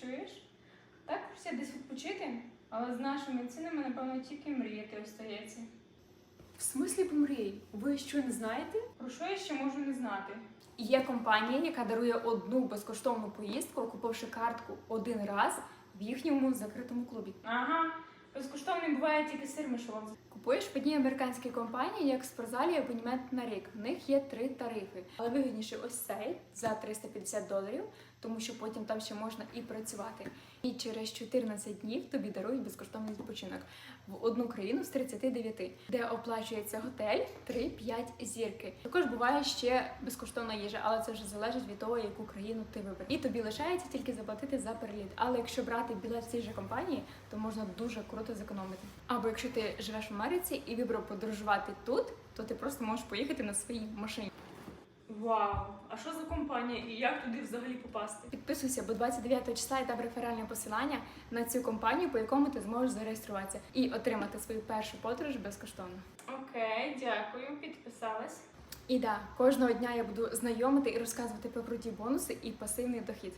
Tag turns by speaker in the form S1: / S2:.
S1: чуєш? Так хочеться десь відпочити, але з нашими цінами, напевно, тільки мріяти остається.
S2: В смислі помрій? Ви що не знаєте?
S1: Про що я ще можу не знати?
S2: Є компанія, яка дарує одну безкоштовну поїздку, купивши картку один раз в їхньому закритому клубі.
S1: Ага, буває тільки сир мишолов.
S2: Купуєш в одній американській компанії, як в спортзалі, абонімент на рік. В них є три тарифи, але вигідніше ось цей за 350 доларів, тому що потім там ще можна і працювати. І через 14 днів тобі дарують безкоштовний відпочинок в одну країну з 39, де оплачується готель 3-5 зірки. Також буває ще безкоштовна їжа, але це вже залежить від того, яку країну ти вибереш. І тобі лишається тільки заплатити за переліт. Але якщо брати білет в цій же компанії, то можна дуже круто зекономити. Або якщо ти живеш в Америці і вибрав подорожувати тут, то ти просто можеш поїхати на своїй машині.
S1: Вау! А що за компанія і як туди взагалі попасти?
S2: Підписуйся, бо 29 числа я дам реферальне посилання на цю компанію, по якому ти зможеш зареєструватися і отримати свою першу подорож безкоштовно.
S1: Окей, дякую, підписалась.
S2: І да, кожного дня я буду знайомити і розказувати про круті бонуси і пасивний дохід.